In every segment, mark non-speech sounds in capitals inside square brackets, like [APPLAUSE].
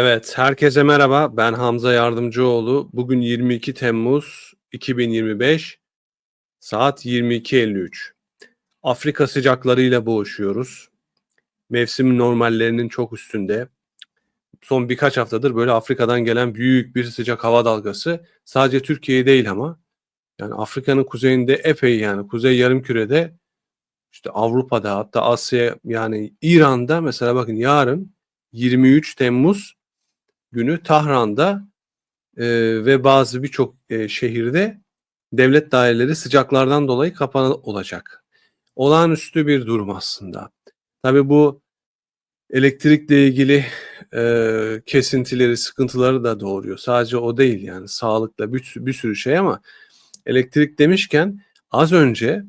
Evet, herkese merhaba. Ben Hamza Yardımcıoğlu. Bugün 22 Temmuz 2025, saat 22.53. Afrika sıcaklarıyla boğuşuyoruz. Mevsim normallerinin çok üstünde. Son birkaç haftadır böyle Afrika'dan gelen büyük bir sıcak hava dalgası. Sadece Türkiye değil ama yani Afrika'nın kuzeyinde epey yani kuzey yarımkürede işte Avrupa'da hatta Asya yani İran'da mesela bakın yarın 23 Temmuz günü Tahran'da e, ve bazı birçok e, şehirde devlet daireleri sıcaklardan dolayı kapalı olacak. Olağanüstü bir durum aslında. Tabii bu elektrikle ilgili e, kesintileri, sıkıntıları da doğuruyor. Sadece o değil yani sağlıkla bir, bir sürü şey ama elektrik demişken az önce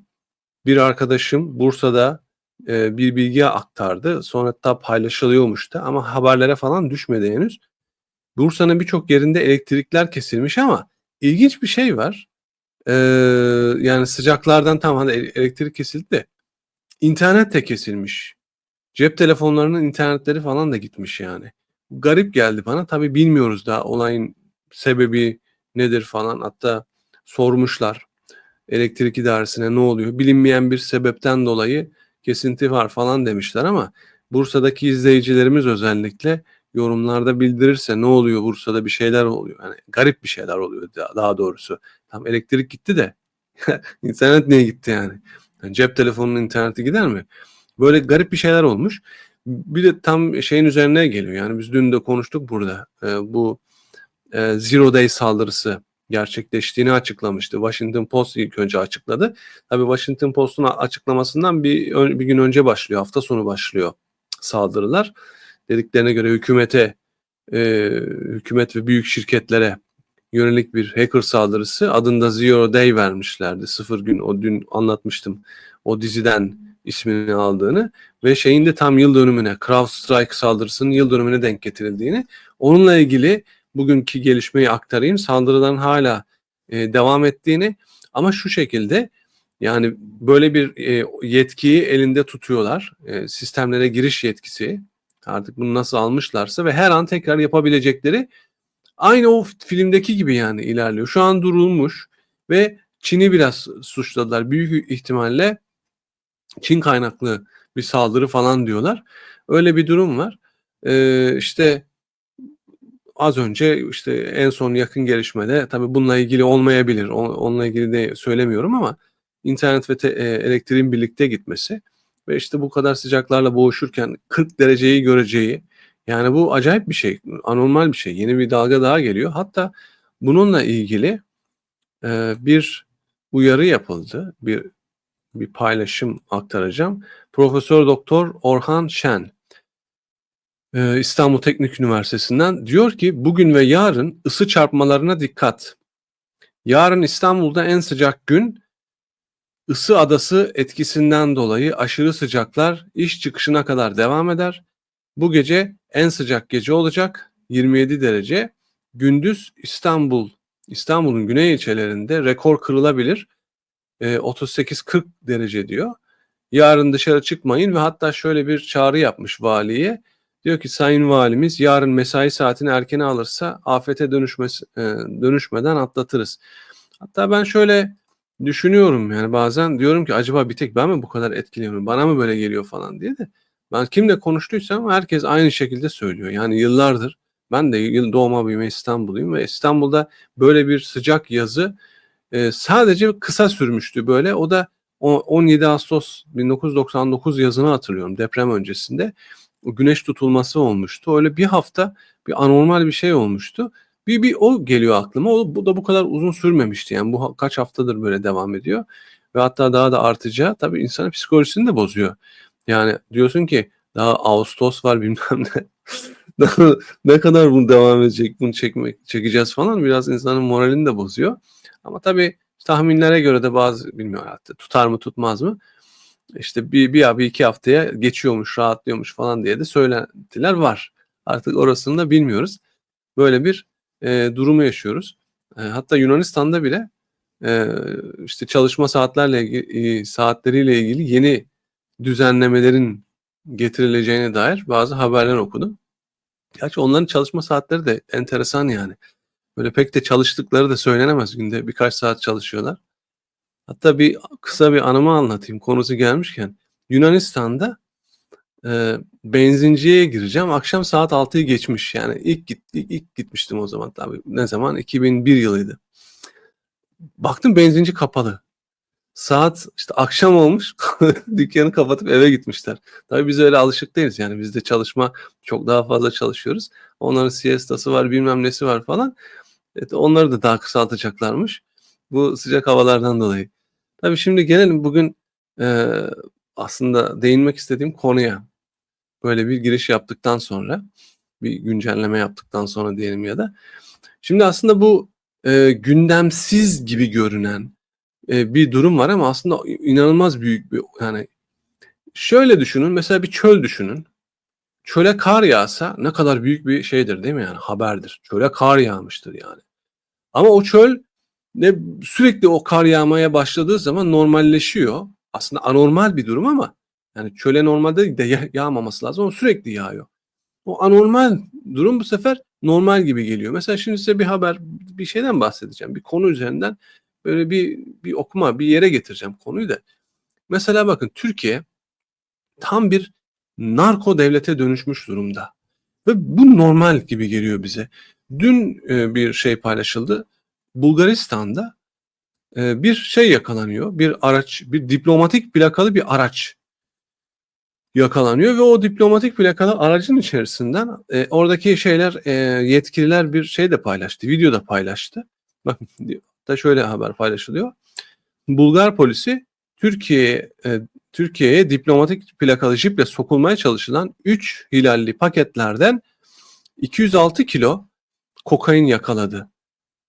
bir arkadaşım Bursa'da e, bir bilgi aktardı. Sonra da paylaşılıyormuş da ama haberlere falan düşmedi henüz. Bursa'nın birçok yerinde elektrikler kesilmiş ama ilginç bir şey var. Ee, yani sıcaklardan tam hani elektrik kesildi de internet de kesilmiş. Cep telefonlarının internetleri falan da gitmiş yani. Garip geldi bana. Tabii bilmiyoruz daha olayın sebebi nedir falan. Hatta sormuşlar elektrik idaresine ne oluyor? Bilinmeyen bir sebepten dolayı kesinti var falan demişler ama Bursa'daki izleyicilerimiz özellikle yorumlarda bildirirse ne oluyor Bursa'da bir şeyler oluyor. Yani garip bir şeyler oluyor daha doğrusu. Tam elektrik gitti de [LAUGHS] internet niye gitti yani? yani? Cep telefonunun interneti gider mi? Böyle garip bir şeyler olmuş. Bir de tam şeyin üzerine geliyor. Yani biz dün de konuştuk burada. Ee, bu e, Zero Day saldırısı gerçekleştiğini açıklamıştı. Washington Post ilk önce açıkladı. Tabii Washington Post'un açıklamasından bir, bir gün önce başlıyor. Hafta sonu başlıyor saldırılar dediklerine göre hükümete, e, hükümet ve büyük şirketlere yönelik bir hacker saldırısı adında Zero Day vermişlerdi. Sıfır gün o dün anlatmıştım o diziden ismini aldığını ve şeyin de tam yıl dönümüne CrowdStrike saldırısının yıl dönümüne denk getirildiğini onunla ilgili bugünkü gelişmeyi aktarayım. Saldırıların hala e, devam ettiğini ama şu şekilde yani böyle bir e, yetkiyi elinde tutuyorlar. E, sistemlere giriş yetkisi Artık bunu nasıl almışlarsa ve her an tekrar yapabilecekleri aynı o filmdeki gibi yani ilerliyor. Şu an durulmuş ve Çin'i biraz suçladılar. Büyük ihtimalle Çin kaynaklı bir saldırı falan diyorlar. Öyle bir durum var. Ee, işte az önce işte en son yakın gelişmede tabii bununla ilgili olmayabilir. Onunla ilgili de söylemiyorum ama internet ve te, e, elektriğin birlikte gitmesi ve işte bu kadar sıcaklarla boğuşurken 40 dereceyi göreceği yani bu acayip bir şey, anormal bir şey. Yeni bir dalga daha geliyor. Hatta bununla ilgili e, bir uyarı yapıldı. Bir bir paylaşım aktaracağım. Profesör Doktor Orhan Şen e, İstanbul Teknik Üniversitesi'nden diyor ki bugün ve yarın ısı çarpmalarına dikkat. Yarın İstanbul'da en sıcak gün Isı adası etkisinden dolayı aşırı sıcaklar iş çıkışına kadar devam eder. Bu gece en sıcak gece olacak 27 derece. Gündüz İstanbul, İstanbul'un güney ilçelerinde rekor kırılabilir. E, 38-40 derece diyor. Yarın dışarı çıkmayın ve hatta şöyle bir çağrı yapmış valiye. Diyor ki Sayın Valimiz yarın mesai saatini erkene alırsa afete dönüşmesi, e, dönüşmeden atlatırız. Hatta ben şöyle Düşünüyorum yani bazen diyorum ki acaba bir tek ben mi bu kadar etkileniyorum? Bana mı böyle geliyor falan diye de. Ben kimle konuştuysam herkes aynı şekilde söylüyor. Yani yıllardır ben de yıl doğma büyüme İstanbulluyum ve İstanbul'da böyle bir sıcak yazı e, sadece kısa sürmüştü böyle. O da 17 Ağustos 1999 yazını hatırlıyorum deprem öncesinde. O güneş tutulması olmuştu. Öyle bir hafta bir anormal bir şey olmuştu. Bir, bir o geliyor aklıma. O, bu da bu kadar uzun sürmemişti. Yani bu kaç haftadır böyle devam ediyor. Ve hatta daha da artacağı tabii insanın psikolojisini de bozuyor. Yani diyorsun ki daha Ağustos var [LAUGHS] bilmem ne. ne kadar bunu devam edecek, bunu çekmek, çekeceğiz falan biraz insanın moralini de bozuyor. Ama tabii tahminlere göre de bazı bilmiyorum hatta tutar mı tutmaz mı işte bir, bir, bir iki haftaya geçiyormuş, rahatlıyormuş falan diye de söylentiler var. Artık orasını da bilmiyoruz. Böyle bir e, durumu yaşıyoruz. E, hatta Yunanistan'da bile e, işte çalışma saatlerle e, saatleriyle ilgili yeni düzenlemelerin getirileceğine dair bazı haberler okudum. Gerçi onların çalışma saatleri de enteresan yani. Böyle pek de çalıştıkları da söylenemez. Günde birkaç saat çalışıyorlar. Hatta bir kısa bir anımı anlatayım konusu gelmişken. Yunanistan'da e, benzinciye gireceğim. Akşam saat 6'yı geçmiş. Yani ilk, git, ilk, ilk gitmiştim o zaman tabii. Ne zaman? 2001 yılıydı. Baktım benzinci kapalı. Saat işte akşam olmuş. [LAUGHS] dükkanı kapatıp eve gitmişler. Tabii biz öyle alışık değiliz. Yani bizde çalışma çok daha fazla çalışıyoruz. Onların siestası var bilmem nesi var falan. Evet, onları da daha kısaltacaklarmış. Bu sıcak havalardan dolayı. Tabii şimdi gelelim bugün e, aslında değinmek istediğim konuya. Böyle bir giriş yaptıktan sonra, bir güncelleme yaptıktan sonra diyelim ya da. Şimdi aslında bu e, gündemsiz gibi görünen e, bir durum var ama aslında inanılmaz büyük bir yani şöyle düşünün mesela bir çöl düşünün. Çöle kar yağsa ne kadar büyük bir şeydir değil mi yani haberdir. Çöle kar yağmıştır yani. Ama o çöl ne sürekli o kar yağmaya başladığı zaman normalleşiyor. Aslında anormal bir durum ama yani çöle normalde de yağ- yağmaması lazım ama sürekli yağıyor. O anormal durum bu sefer normal gibi geliyor. Mesela şimdi size bir haber, bir şeyden bahsedeceğim. Bir konu üzerinden böyle bir bir okuma, bir yere getireceğim konuyu da. Mesela bakın Türkiye tam bir narko devlete dönüşmüş durumda. Ve bu normal gibi geliyor bize. Dün e, bir şey paylaşıldı. Bulgaristan'da e, bir şey yakalanıyor. Bir araç, bir diplomatik plakalı bir araç yakalanıyor ve o diplomatik plakalı aracın içerisinden e, oradaki şeyler e, yetkililer bir şey de paylaştı. Video da paylaştı. Bakın da şöyle haber paylaşılıyor. Bulgar polisi Türkiye e, Türkiye'ye diplomatik plakalı jiple sokulmaya çalışılan 3 hilalli paketlerden 206 kilo kokain yakaladı.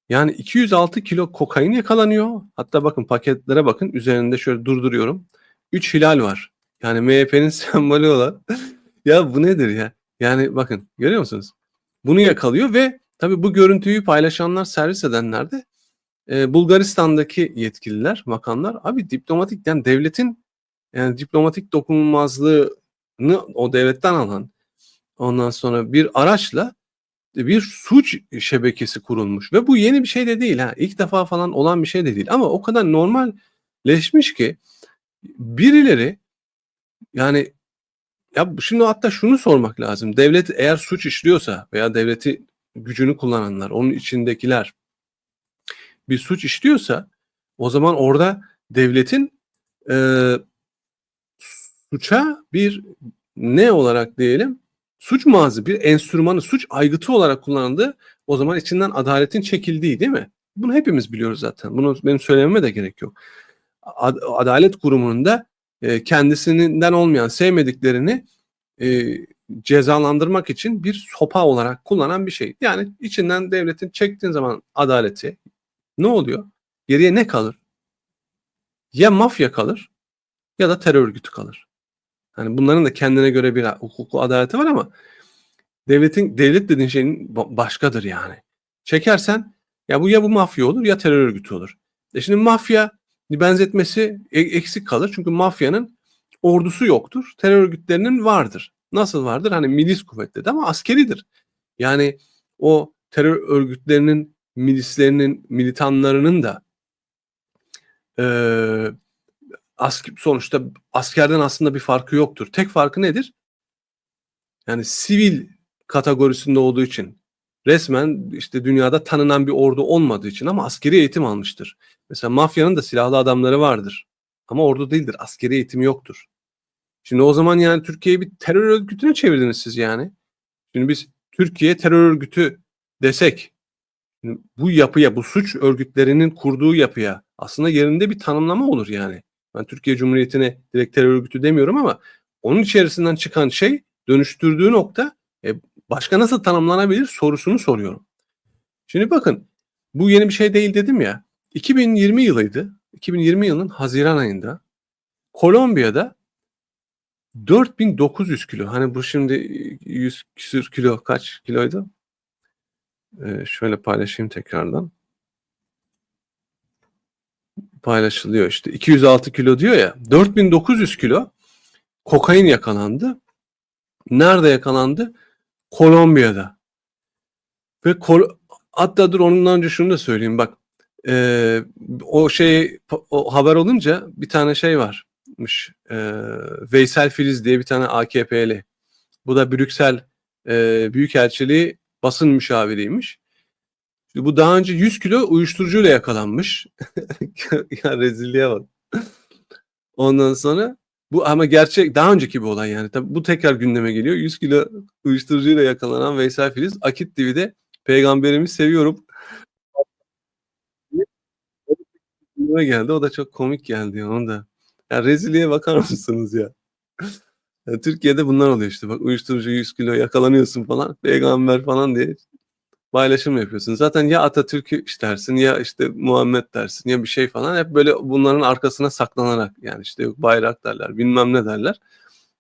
Yani 206 kilo kokain yakalanıyor. Hatta bakın paketlere bakın üzerinde şöyle durduruyorum. 3 hilal var. Yani MHP'nin [LAUGHS] sembolü olan. ya bu nedir ya? Yani bakın görüyor musunuz? Bunu yakalıyor ve tabii bu görüntüyü paylaşanlar, servis edenler de e, Bulgaristan'daki yetkililer, makamlar. Abi diplomatik yani devletin yani diplomatik dokunulmazlığını o devletten alan ondan sonra bir araçla bir suç şebekesi kurulmuş ve bu yeni bir şey de değil ha ilk defa falan olan bir şey de değil ama o kadar normalleşmiş ki birileri yani ya şimdi hatta şunu sormak lazım devlet eğer suç işliyorsa veya devleti gücünü kullananlar onun içindekiler bir suç işliyorsa o zaman orada devletin e, suça bir ne olarak diyelim suç mağazı bir enstrümanı suç aygıtı olarak kullanıldığı o zaman içinden adaletin çekildiği değil mi? Bunu hepimiz biliyoruz zaten. Bunu benim söylememe de gerek yok. Ad- Adalet kurumunda e, kendisinden olmayan sevmediklerini e, cezalandırmak için bir sopa olarak kullanan bir şey. Yani içinden devletin çektiğin zaman adaleti ne oluyor? Geriye ne kalır? Ya mafya kalır ya da terör örgütü kalır. Hani bunların da kendine göre bir hukuku adaleti var ama devletin devlet dediğin şeyin başkadır yani. Çekersen ya bu ya bu mafya olur ya terör örgütü olur. E şimdi mafya benzetmesi e, eksik kalır. Çünkü mafyanın ordusu yoktur. Terör örgütlerinin vardır. Nasıl vardır? Hani milis kuvvetleri ama askeridir. Yani o terör örgütlerinin milislerinin, militanlarının da e, asker, sonuçta askerden aslında bir farkı yoktur. Tek farkı nedir? Yani sivil kategorisinde olduğu için resmen işte dünyada tanınan bir ordu olmadığı için ama askeri eğitim almıştır. Mesela mafyanın da silahlı adamları vardır. Ama ordu değildir. Askeri eğitimi yoktur. Şimdi o zaman yani Türkiye'yi bir terör örgütüne çevirdiniz siz yani. Şimdi biz Türkiye terör örgütü desek bu yapıya, bu suç örgütlerinin kurduğu yapıya aslında yerinde bir tanımlama olur yani. Ben Türkiye Cumhuriyeti'ne direkt terör örgütü demiyorum ama onun içerisinden çıkan şey dönüştürdüğü nokta e, başka nasıl tanımlanabilir sorusunu soruyorum. Şimdi bakın bu yeni bir şey değil dedim ya. 2020 yılıydı. 2020 yılının Haziran ayında Kolombiya'da 4900 kilo. Hani bu şimdi 100 küsür kilo kaç kiloydu? Ee, şöyle paylaşayım tekrardan. Paylaşılıyor işte. 206 kilo diyor ya. 4900 kilo kokain yakalandı. Nerede yakalandı? Kolombiya'da. Ve Kol hatta dur ondan önce şunu da söyleyeyim bak. Ee, o şey o haber olunca bir tane şey varmış. Ee, Veysel Filiz diye bir tane AKP'li. Bu da Brüksel e, Büyükelçiliği basın müşaviriymiş. Şimdi bu daha önce 100 kilo uyuşturucuyla yakalanmış. [LAUGHS] ya rezilliğe bak. Ondan sonra bu ama gerçek daha önceki bir olay yani. Tabii bu tekrar gündeme geliyor. 100 kilo uyuşturucuyla yakalanan Veysel Filiz Akit TV'de peygamberimiz seviyorum. Gündeme geldi. O da çok komik geldi onu da. Ya rezilliğe bakar mısınız ya? ya? Türkiye'de bunlar oluyor işte. Bak uyuşturucu 100 kilo yakalanıyorsun falan. Peygamber falan diye paylaşım yapıyorsun. Zaten ya Atatürk'ü istersin ya işte Muhammed dersin ya bir şey falan. Hep böyle bunların arkasına saklanarak yani işte yok bayrak derler bilmem ne derler.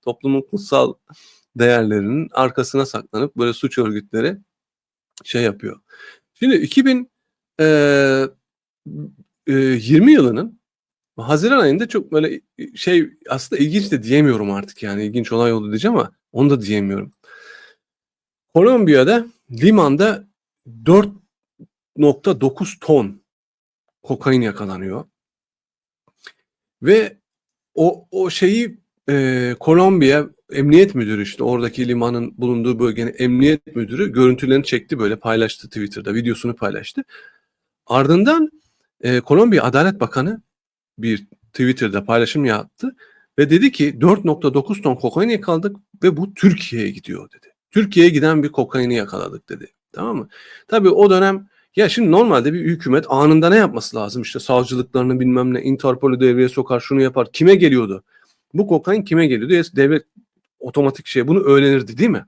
Toplumun kutsal değerlerinin arkasına saklanıp böyle suç örgütleri şey yapıyor. Şimdi 2000 e, e, 20 yılının Haziran ayında çok böyle şey aslında ilginç de diyemiyorum artık yani ilginç olay oldu diyeceğim ama onu da diyemiyorum. Kolombiya'da limanda 4.9 ton kokain yakalanıyor. Ve o, o şeyi e, Kolombiya Emniyet Müdürü işte oradaki limanın bulunduğu bölgenin Emniyet Müdürü görüntülerini çekti böyle paylaştı Twitter'da videosunu paylaştı. Ardından e, Kolombiya Adalet Bakanı bir Twitter'da paylaşım yaptı ve dedi ki 4.9 ton kokain yakaladık ve bu Türkiye'ye gidiyor dedi. Türkiye'ye giden bir kokaini yakaladık dedi. Tamam mı? Tabii o dönem ya şimdi normalde bir hükümet anında ne yapması lazım? İşte savcılıklarını bilmem ne, Interpol'ü devreye sokar, şunu yapar. Kime geliyordu? Bu kokain kime geliyordu? Devlet otomatik şey bunu öğrenirdi değil mi?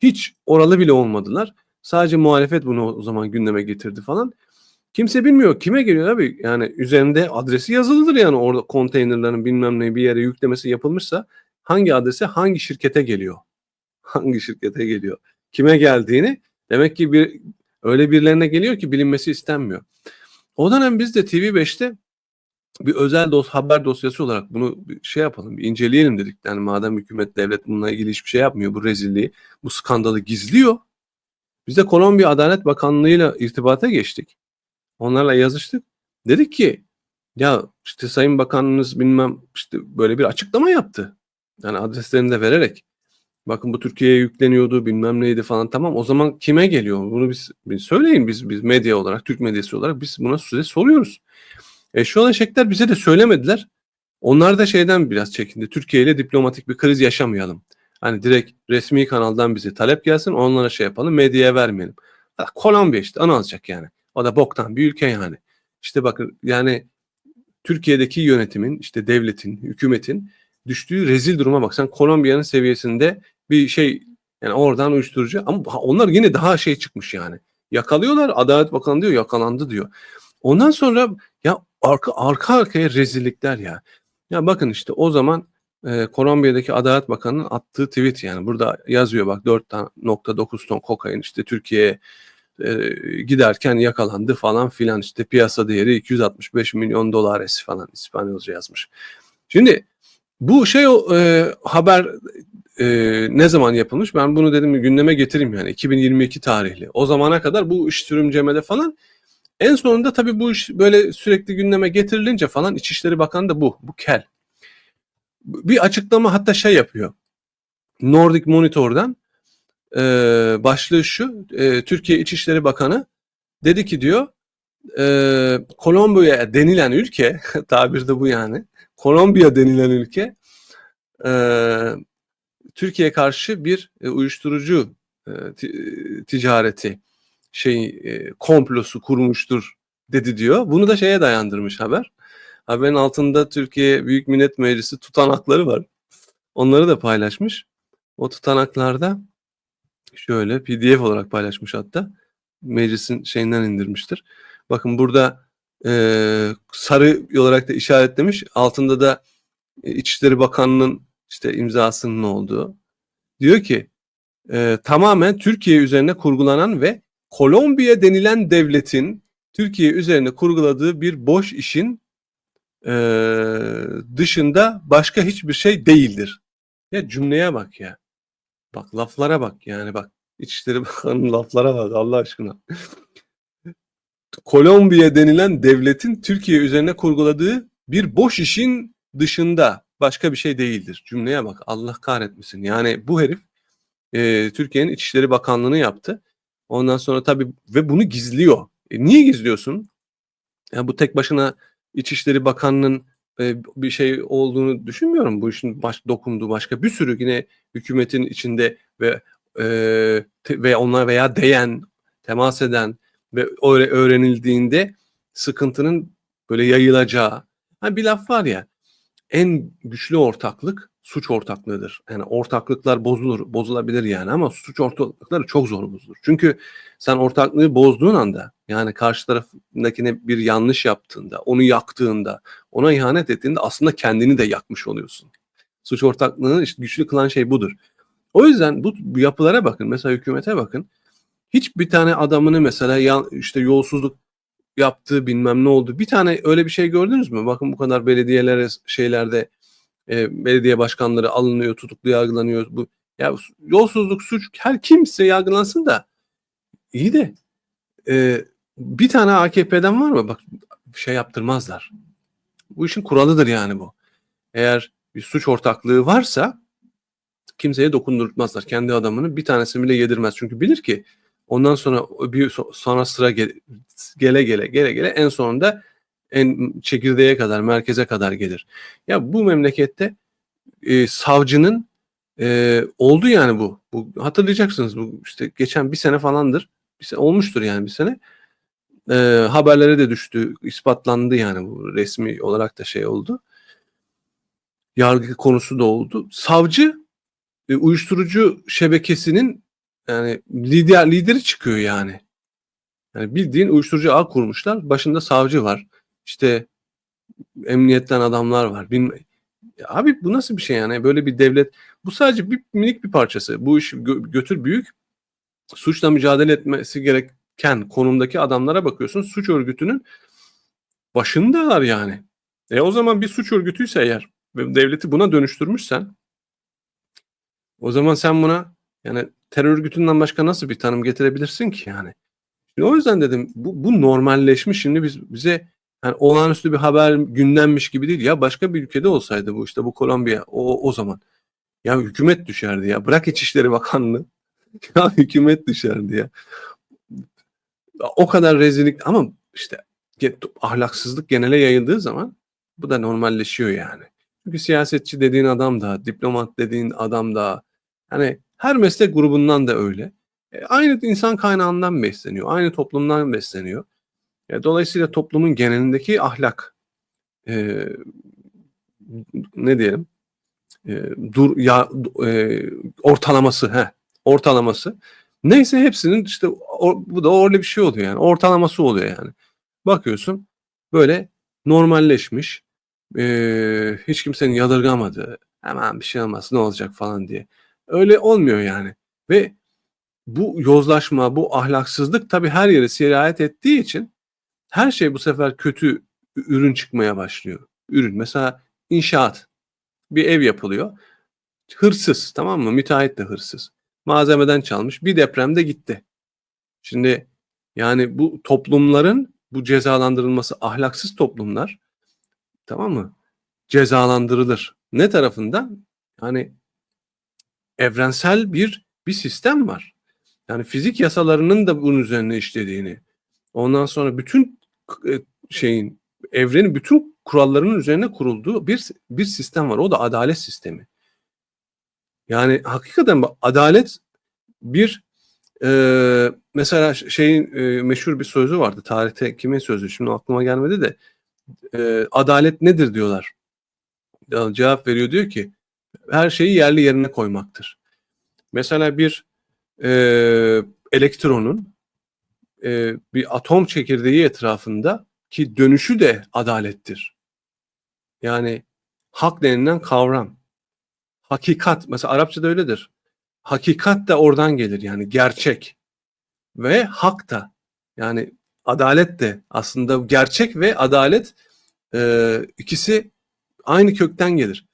Hiç oralı bile olmadılar. Sadece muhalefet bunu o zaman gündeme getirdi falan. Kimse bilmiyor kime geliyor abi. Yani üzerinde adresi yazılıdır yani orada konteynerlerin bilmem ne bir yere yüklemesi yapılmışsa hangi adrese hangi şirkete geliyor? [LAUGHS] Hangi şirkete geliyor? Kime geldiğini demek ki bir öyle birilerine geliyor ki bilinmesi istenmiyor. O dönem biz de TV5'te bir özel dos haber dosyası olarak bunu şey yapalım, bir inceleyelim dedik. Yani madem hükümet devlet bununla ilgili hiçbir şey yapmıyor bu rezilliği, bu skandalı gizliyor. Biz de Kolombiya Adalet Bakanlığı'yla irtibata geçtik. Onlarla yazıştık. Dedik ki ya işte Sayın Bakanınız bilmem işte böyle bir açıklama yaptı. Yani adreslerini de vererek. Bakın bu Türkiye'ye yükleniyordu bilmem neydi falan tamam o zaman kime geliyor? Bunu biz, biz söyleyin biz biz medya olarak Türk medyası olarak biz buna size soruyoruz. E şu an şekler bize de söylemediler. Onlar da şeyden biraz çekindi. Türkiye ile diplomatik bir kriz yaşamayalım. Hani direkt resmi kanaldan bize talep gelsin onlara şey yapalım medyaya vermeyelim. Kolombiya işte onu alacak yani. O da boktan bir ülke yani. İşte bakın yani Türkiye'deki yönetimin, işte devletin, hükümetin düştüğü rezil duruma bak. Sen Kolombiya'nın seviyesinde bir şey yani oradan uyuşturucu ama onlar yine daha şey çıkmış yani. Yakalıyorlar Adalet Bakanı diyor yakalandı diyor. Ondan sonra ya arka arka arkaya rezillikler ya. Ya bakın işte o zaman e, Kolombiya'daki Adalet Bakanı'nın attığı tweet yani burada yazıyor bak 4.9 ton kokain işte Türkiye'ye e, giderken yakalandı falan filan işte piyasa değeri 265 milyon dolar esi falan İspanyolca yazmış. Şimdi bu şey e, haber e, ne zaman yapılmış? Ben bunu dedim gündeme getireyim yani 2022 tarihli. O zamana kadar bu iş sürümcemede falan en sonunda tabii bu iş böyle sürekli gündeme getirilince falan İçişleri Bakanı da bu. Bu kel. Bir açıklama hatta şey yapıyor. Nordic Monitor'dan e, başlığı şu. E, Türkiye İçişleri Bakanı dedi ki diyor e, Kolombiya denilen ülke [LAUGHS] tabir de bu yani. Kolombiya denilen ülke e, Türkiye karşı bir e, uyuşturucu e, ticareti şey e, komplosu kurmuştur dedi diyor. Bunu da şeye dayandırmış haber. Haberin altında Türkiye Büyük Millet Meclisi tutanakları var. Onları da paylaşmış. O tutanaklarda şöyle PDF olarak paylaşmış hatta. Meclisin şeyinden indirmiştir. Bakın burada e, sarı olarak da işaretlemiş. Altında da e, İçişleri Bakanı'nın işte imzasının olduğu. Diyor ki e, tamamen Türkiye üzerine kurgulanan ve Kolombiya denilen devletin Türkiye üzerine kurguladığı bir boş işin e, dışında başka hiçbir şey değildir. Ya cümleye bak ya. Bak laflara bak yani bak. İçişleri [LAUGHS] Bakanı'nın laflara bak Allah aşkına. Kolombiya denilen devletin Türkiye üzerine kurguladığı bir boş işin dışında başka bir şey değildir. Cümleye bak Allah kahretmesin. Yani bu herif e, Türkiye'nin İçişleri Bakanlığı'nı yaptı. Ondan sonra tabii ve bunu gizliyor. E, niye gizliyorsun? Ya bu tek başına İçişleri Bakanlığı'nın bir şey olduğunu düşünmüyorum. Bu işin baş, dokunduğu başka bir sürü yine hükümetin içinde ve e, te, ve ona veya değen, temas eden ve öğrenildiğinde sıkıntının böyle yayılacağı. Ha bir laf var ya en güçlü ortaklık suç ortaklığıdır. Yani ortaklıklar bozulur, bozulabilir yani ama suç ortaklıkları çok zor bozulur. Çünkü sen ortaklığı bozduğun anda yani karşı tarafındakine bir yanlış yaptığında, onu yaktığında, ona ihanet ettiğinde aslında kendini de yakmış oluyorsun. Suç ortaklığını işte güçlü kılan şey budur. O yüzden bu, yapılara bakın. Mesela hükümete bakın. Hiçbir tane adamını mesela ya, işte yolsuzluk yaptığı bilmem ne oldu. Bir tane öyle bir şey gördünüz mü? Bakın bu kadar belediyelere şeylerde e, belediye başkanları alınıyor, tutuklu yargılanıyor. Bu ya yolsuzluk suç her kimse yargılansın da iyi de e, bir tane AKP'den var mı? Bak şey yaptırmazlar. Bu işin kuralıdır yani bu. Eğer bir suç ortaklığı varsa kimseye dokundurtmazlar. Kendi adamını bir tanesini bile yedirmez. Çünkü bilir ki ondan sonra bir sonra sıra gele gele gele gele, en sonunda en çekirdeğe kadar, merkeze kadar gelir. Ya bu memlekette e, savcının e, oldu yani bu. bu. Hatırlayacaksınız bu işte geçen bir sene falandır. Bir sene, olmuştur yani bir sene. E, haberlere de düştü, ispatlandı yani bu resmi olarak da şey oldu. Yargı konusu da oldu. Savcı e, uyuşturucu şebekesinin yani lider lideri çıkıyor yani. Yani bildiğin uyuşturucu ağ kurmuşlar. Başında savcı var. İşte emniyetten adamlar var. Bilme abi bu nasıl bir şey yani? Böyle bir devlet. Bu sadece bir minik bir parçası. Bu iş gö- götür büyük. Suçla mücadele etmesi gereken konumdaki adamlara bakıyorsun. Suç örgütünün başındalar yani. E o zaman bir suç örgütüyse eğer ve devleti buna dönüştürmüşsen o zaman sen buna yani terör örgütünden başka nasıl bir tanım getirebilirsin ki yani? Şimdi o yüzden dedim bu, bu normalleşmiş şimdi biz bize yani olağanüstü bir haber gündemmiş gibi değil. Ya başka bir ülkede olsaydı bu işte bu Kolombiya o, o zaman. Ya hükümet düşerdi ya. Bırak İçişleri Bakanlığı. [LAUGHS] Ya hükümet düşerdi ya. O kadar rezillik ama işte ahlaksızlık genele yayıldığı zaman bu da normalleşiyor yani. Çünkü siyasetçi dediğin adam da, diplomat dediğin adam da, hani her meslek grubundan da öyle. E, aynı insan kaynağından besleniyor, aynı toplumdan besleniyor. E, dolayısıyla toplumun genelindeki ahlak e, ne diyelim? E, dur ya e, ortalaması he ortalaması. Neyse hepsinin işte or, bu da öyle bir şey oluyor yani ortalaması oluyor yani. Bakıyorsun böyle normalleşmiş e, hiç kimsenin yadırgamadığı hemen bir şey olmaz ne olacak? falan diye. Öyle olmuyor yani ve bu yozlaşma bu ahlaksızlık tabii her yere sirayet ettiği için her şey bu sefer kötü ürün çıkmaya başlıyor. Ürün mesela inşaat bir ev yapılıyor. Hırsız tamam mı? Müteahhit de hırsız. Malzemeden çalmış. Bir depremde gitti. Şimdi yani bu toplumların bu cezalandırılması ahlaksız toplumlar tamam mı? Cezalandırılır. Ne tarafından? Yani evrensel bir bir sistem var. Yani fizik yasalarının da bunun üzerine işlediğini, ondan sonra bütün e, şeyin evrenin bütün kurallarının üzerine kurulduğu bir bir sistem var. O da adalet sistemi. Yani hakikaten adalet bir e, mesela şeyin e, meşhur bir sözü vardı. Tarihte kimin sözü şimdi aklıma gelmedi de e, adalet nedir diyorlar. Ya, cevap veriyor diyor ki her şeyi yerli yerine koymaktır. Mesela bir e, elektronun e, bir atom çekirdeği etrafında ki dönüşü de adalettir. Yani hak denilen kavram. Hakikat mesela Arapçada öyledir. Hakikat de oradan gelir yani gerçek. Ve hak da yani adalet de aslında gerçek ve adalet e, ikisi aynı kökten gelir.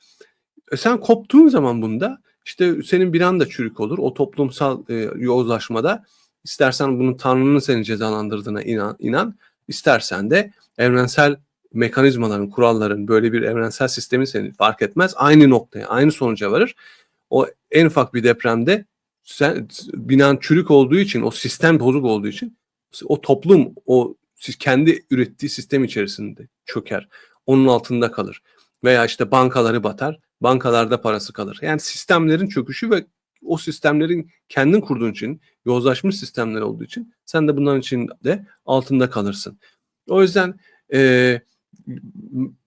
E sen koptuğun zaman bunda İşte senin binan da çürük olur. O toplumsal e, yozlaşmada istersen bunun Tanrı'nın seni cezalandırdığına inan, inan, istersen de evrensel mekanizmaların, kuralların, böyle bir evrensel sistemin seni fark etmez. Aynı noktaya, aynı sonuca varır. O en ufak bir depremde sen, binan çürük olduğu için, o sistem bozuk olduğu için o toplum o kendi ürettiği sistem içerisinde çöker. Onun altında kalır. Veya işte bankaları batar. Bankalarda parası kalır. Yani sistemlerin çöküşü ve o sistemlerin kendin kurduğun için yozlaşmış sistemler olduğu için sen de bunların içinde altında kalırsın. O yüzden e,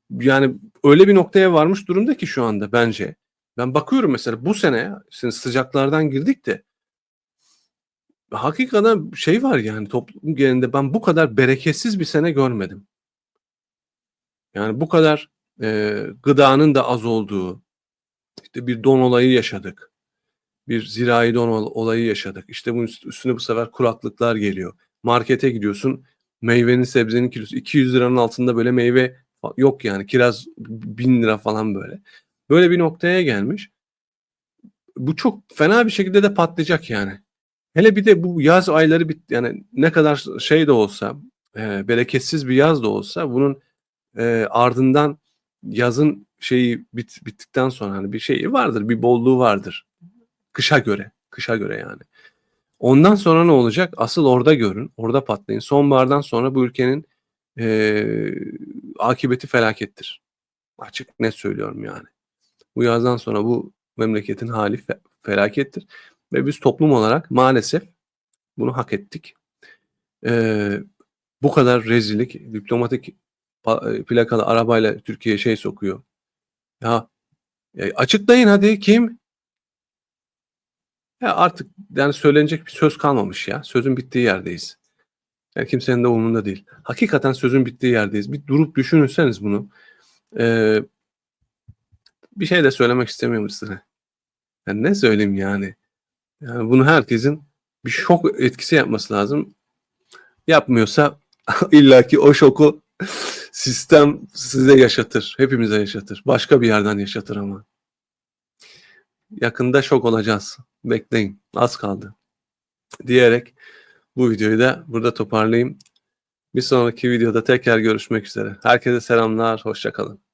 yani öyle bir noktaya varmış durumda ki şu anda bence. Ben bakıyorum mesela bu sene şimdi sıcaklardan girdik de hakikaten şey var yani toplum genelinde ben bu kadar bereketsiz bir sene görmedim. Yani bu kadar e, gıdanın da az olduğu, işte bir don olayı yaşadık. Bir zirai don olayı yaşadık. İşte bunun üstüne bu sefer kuraklıklar geliyor. Markete gidiyorsun, meyvenin sebzenin kilosu 200 liranın altında böyle meyve yok yani. Kiraz 1000 lira falan böyle. Böyle bir noktaya gelmiş. Bu çok fena bir şekilde de patlayacak yani. Hele bir de bu yaz ayları bit yani ne kadar şey de olsa e, bereketsiz bir yaz da olsa bunun e, ardından yazın şeyi bit, bittikten sonra hani bir şeyi vardır, bir bolluğu vardır. Kışa göre, kışa göre yani. Ondan sonra ne olacak? Asıl orada görün, orada patlayın. Sonbahardan sonra bu ülkenin e, akıbeti felakettir. Açık net söylüyorum yani. Bu yazdan sonra bu memleketin hali fe, felakettir. Ve biz toplum olarak maalesef bunu hak ettik. Ee, bu kadar rezillik, diplomatik plakalı arabayla Türkiye şey sokuyor. Ya, ya açıklayın hadi kim? Ya artık yani söylenecek bir söz kalmamış ya. Sözün bittiği yerdeyiz. Yani kimsenin de umurunda değil. Hakikaten sözün bittiği yerdeyiz. Bir durup düşünürseniz bunu. Ee, bir şey de söylemek istemiyorum size. Yani ne söyleyeyim yani? Yani bunu herkesin bir şok etkisi yapması lazım. Yapmıyorsa [LAUGHS] illaki o şoku sistem size yaşatır. Hepimize yaşatır. Başka bir yerden yaşatır ama. Yakında şok olacağız. Bekleyin. Az kaldı. Diyerek bu videoyu da burada toparlayayım. Bir sonraki videoda tekrar görüşmek üzere. Herkese selamlar. Hoşçakalın.